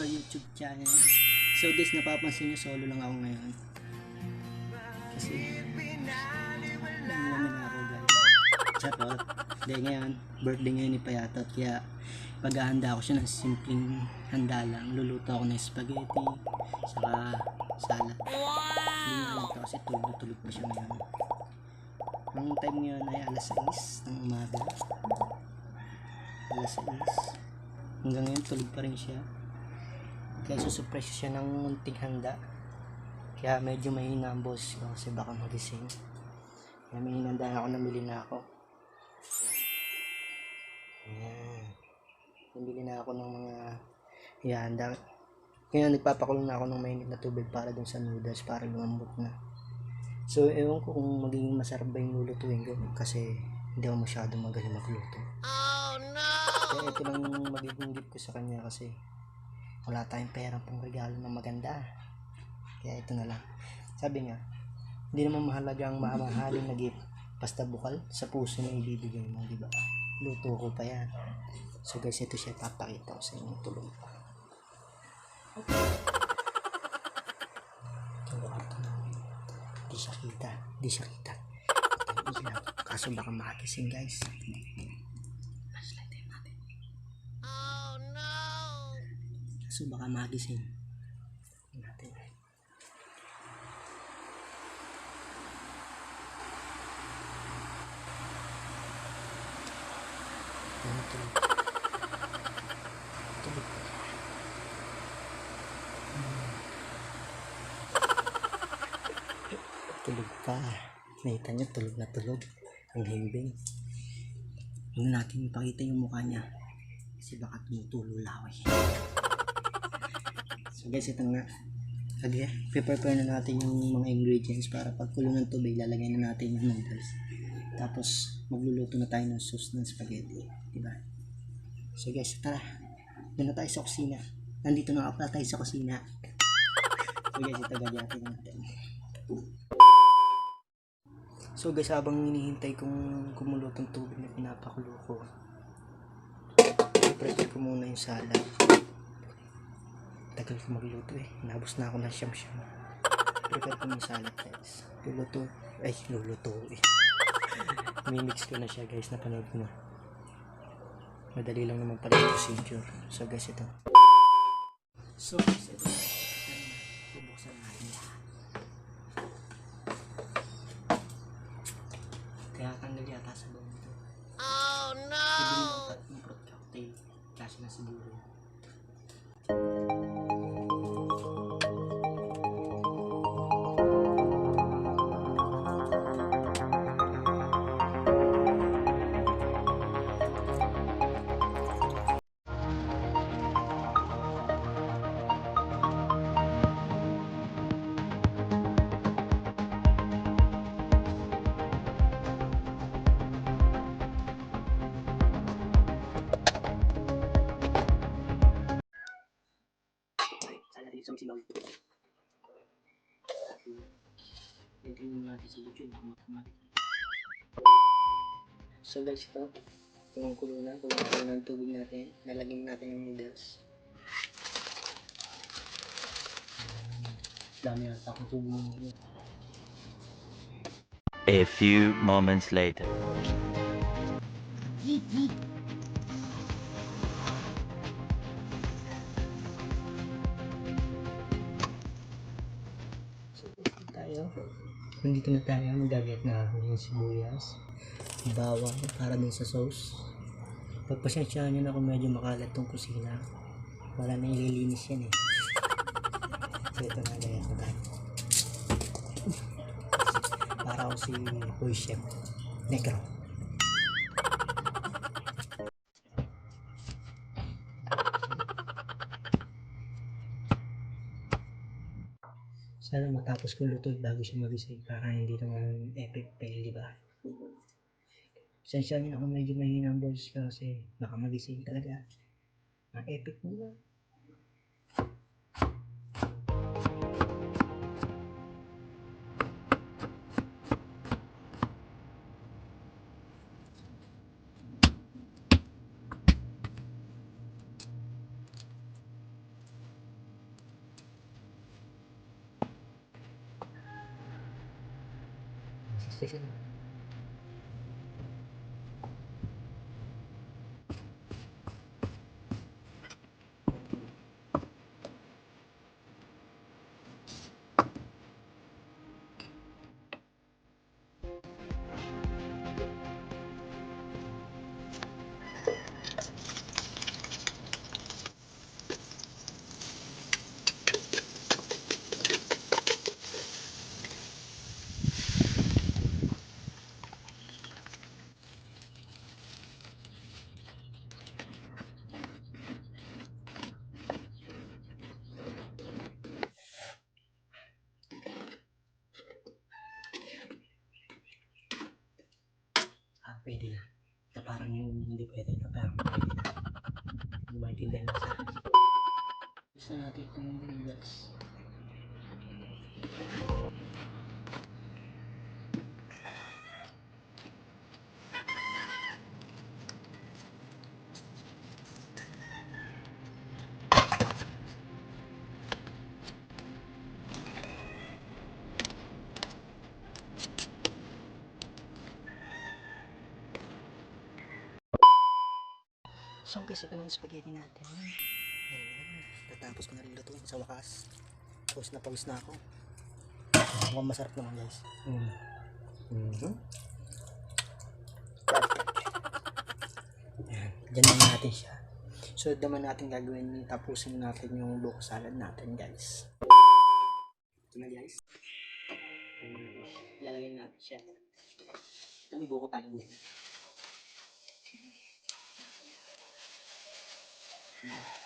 to YouTube channel. So guys, napapansin nyo, solo lang ako ngayon. Kasi, naman ako guys. Charot. Hindi ngayon, birthday ngayon ni Payatot. Kaya, paghahanda ako siya ng simpleng handa lang. Luluto ako ng spaghetti, saka salad. Hindi nga lang kasi tulog-tulog pa siya ngayon. Ang time ngayon ay alas 6 ng umaga. Alas 6. Hanggang ngayon tulog pa rin siya. Kaya susurprise siya ng munting handa. Kaya medyo mahina ang boss ko kasi baka magising. Kaya may hinanda ako, namili na ako. Ayan. Namili na ako ng mga ihanda. Kaya nagpapakulo na ako ng mainit na tubig para dun sa noodles para lumambot na. So, ewan ko kung magiging masarap ba yung lulutuin ko kasi hindi ako masyadong magaling magluto. Kaya ito lang magiging gift ko sa kanya kasi wala tayong pera pang regalo ng maganda. Kaya ito na lang. Sabi niya, hindi naman mahalaga ang mamahalin na gift. Basta bukal sa puso na ibibigay mo, di ba? Luto ko pa yan. So guys, ito siya papakita ko sa inyo. Tuloy pa. Di siya kita. Di siya kita. Kaso baka makakising guys. Flashlight tayo natin. Kaso baka magising. Natin. Tulog? Tulog pa. Nakita niyo, tulog na tulog. Ang himbing. Huwag natin ipakita yung mukha niya. Kasi baka tumutulo laway. So guys, ito nga. Okay, prepare na natin yung mga ingredients para pag kulo ng tubig, lalagay na natin yung noodles. Tapos, magluluto na tayo ng sauce ng spaghetti. Diba? So guys, tara. Doon na tayo sa kusina. Nandito na ako tayo sa kusina. So guys, ito gagyatin natin. So guys, habang hinihintay kong kumulo ng tubig na pinapakulo ko, prepare ko muna yung salad. Tagal ko magluto eh. Nabos na ako ng siyam-siyam. Prepare ko yung salad guys. Luluto. Ay, luluto eh. Mimix ko na siya guys. Napanood ko. Madali lang naman pala yung procedure. So guys, ito. So guys, ito. Ito yung natin sa YouTube. So guys, ito. Yung kulo na. Kulo na ng tubig natin. Nalagyan natin yung noodles. Dami yata akong tubig ng A few moments later. So, tayo. Nandito na tayo. Magagat na yung sibuyas. Bawang para din sa sauce. Pagpasensyaan nyo na kung medyo makalat tong kusina. Wala na ililinis yan eh. So ito na lagyan ko. Para ako si Boy Chef. Negro. Sana matapos ko luto bago siya magising para hindi naman epic fail, di ba? Sensya niyo ako medyo mahina ang boses kasi baka magising talaga. Ang epic muna. Station. Ah, pwede na. Na parang yung hindi pwede na parang pwede na. Hindi maintindihan sa akin. Gusto natin itong noodles. So, kasi ito ng spaghetti natin. Ayan. Tatapos ko na rin lutuin sa wakas. Pause na pause na ako. Mukhang masarap naman guys. Mm. Mhm. Ayan. Diyan na natin siya. So, naman natin gagawin, tapusin natin yung buko salad natin guys. Ito na guys. Ayan. Lalagyan natin siya. Ito may buko tayo Jeez.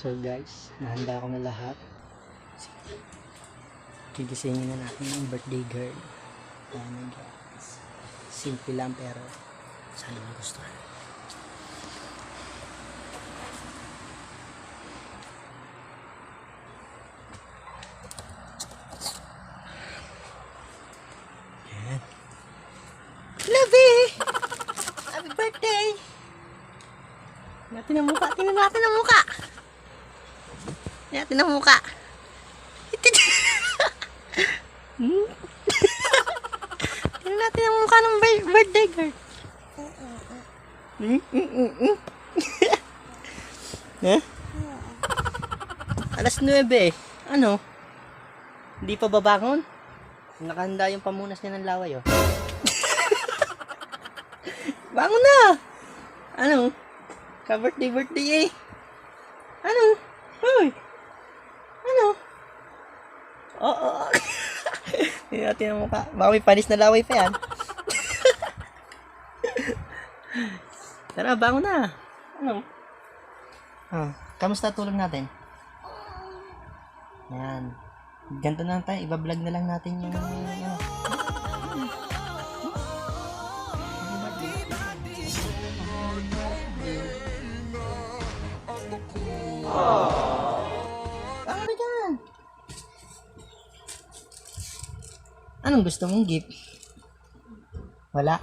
So guys, nahanda ko na lahat. Gigisingin na natin ang birthday girl. Ayan guys. Simple lang pero sana magustuhan. Ayan. Lovey! Happy birthday! Natin ang muka. Tingnan natin ang muka. Natin ang muka. Hmm? Tingnan natin ang mukha ng bir- birthday girl. Hmm? Hmm, hmm, hmm. Eh? Alas 9 eh. Ano? Hindi pa babangon? Nakahanda yung pamunas niya ng laway oh. Bangon na! Ano? Ka-birthday birthday eh. Ano? Hoy! Ano? Oo. Oh, oh. Hindi natin ang mukha. Baka may panis na laway pa yan. Tara, bangon na. Ano? Ah, kamusta tulog natin? Yan. Ganto na lang tayo. Iba-vlog na lang natin yung... Ano. Ano Anong gusto mong gift? Wala.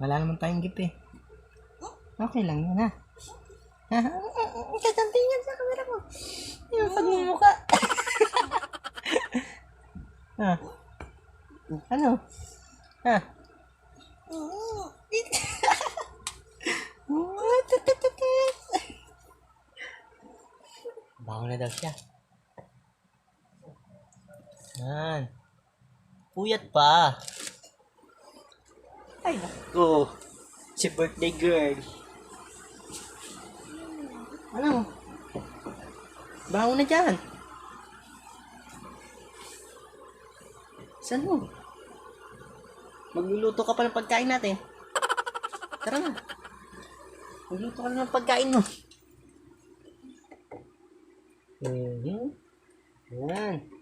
Wala naman tayong gift eh. Okay lang yun ha. Ha? Katantingan sa camera mo. Yung pagmumuka. ha? Ano? Ha? Bago na daw siya. Yan. Puyat pa. Ay, naku. Si birthday girl. Ano? Bango na dyan. Saan mo? Magluluto ka pa ng pagkain natin. Tara na. Magluto ka ng pagkain mo. Mhm. Yan. Yan.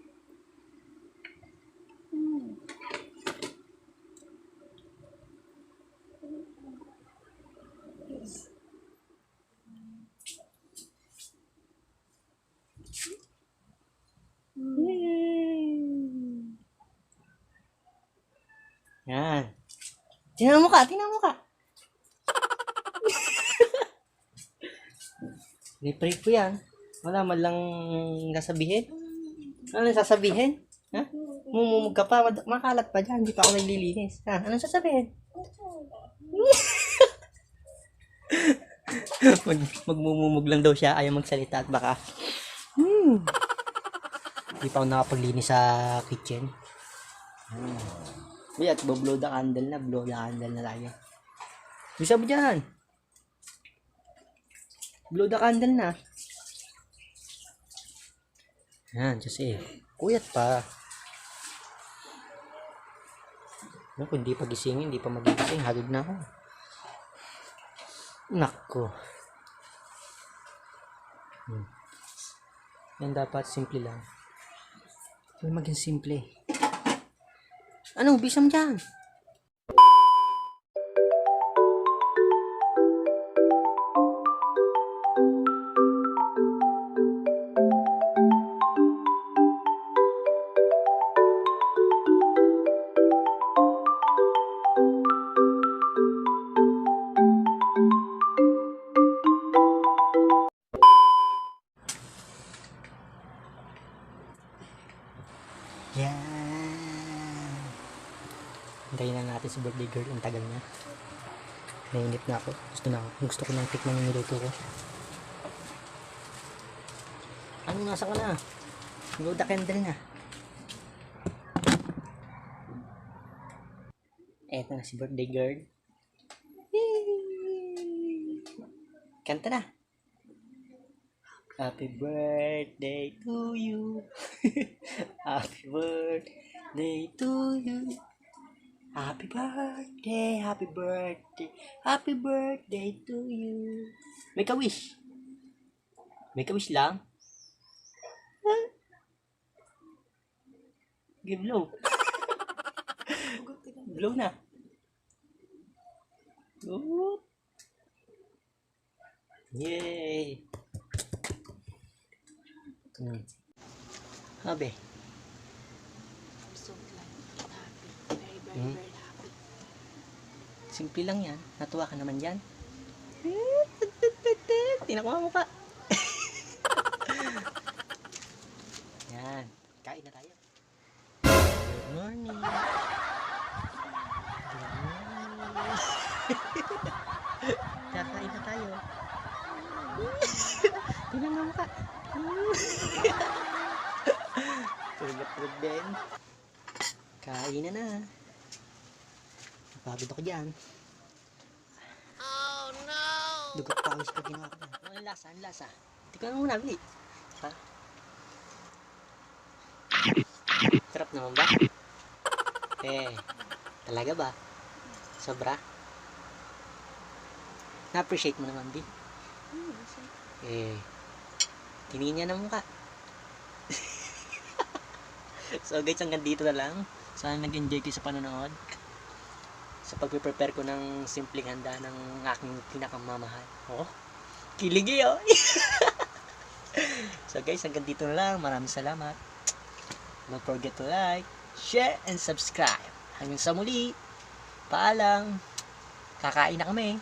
Tingnan mo ka, tingnan mo ka. Repray ko yan. Wala man lang nasabihin. Ano sasabihin? Ha? Mumumug ka pa, makalat pa dyan. Hindi pa ako naglilinis. Ha? Anong sasabihin? Mag, magmumumug lang daw siya. Ayaw magsalita at baka. Hmm. Hindi pa ako nakapaglinis sa kitchen. Hmm. Uy, at blow the candle na. Blow the candle na tayo. Bisa mo dyan. Blow the candle na. Yan, kasi kuyat pa. Ano, kung hindi pa gisingin, hindi pa magigising, hagod na ako. Nako. Hmm. Yan dapat, simple lang. Huwag maging simple. Ano, bisa mo dyan. Girl. Ang tagal niya. Nainip na ako. Gusto na ako. Gusto ko nang tikman yung niluto ko. Ano nasa ka na? Blow the candle na. Eto na si birthday girl. Kanta na. Happy birthday to you. happy birthday to you. Happy birthday, happy birthday, happy birthday to you. May ka-wish. May ka-wish lang. Give blow. blow na. Oop. Yay! Hmm. Sabi. so glad and happy. Very, very, Hmm? Simple lang yan. Natuwa ka naman dyan. Tinakuha mo pa. yan. Kain na tayo. Good morning. Good morning. Kakain na tayo. Tingnan mo ka. Tulog din. Kain na na. Napagod ako dyan. Oh no! Dugot pa awis pa ginawa ko. Ano ang lasa? Ang lasa? Hindi ko na muna, Bili. Ha? Sarap naman ba? Eh, talaga ba? Sobra? Na-appreciate mo naman, Bi. Eh, tingin niya na mukha. so guys, hanggang dito na lang. Sana nag-enjoy kayo sa panonood. Sa pagpe-prepare ko ng simpleng handa ng aking pinakamamahal. Oh, kiligi oh. so guys, hanggang dito na lang. Maraming salamat. Don't forget to like, share, and subscribe. Hanggang sa muli. Paalam. Kakain na kami.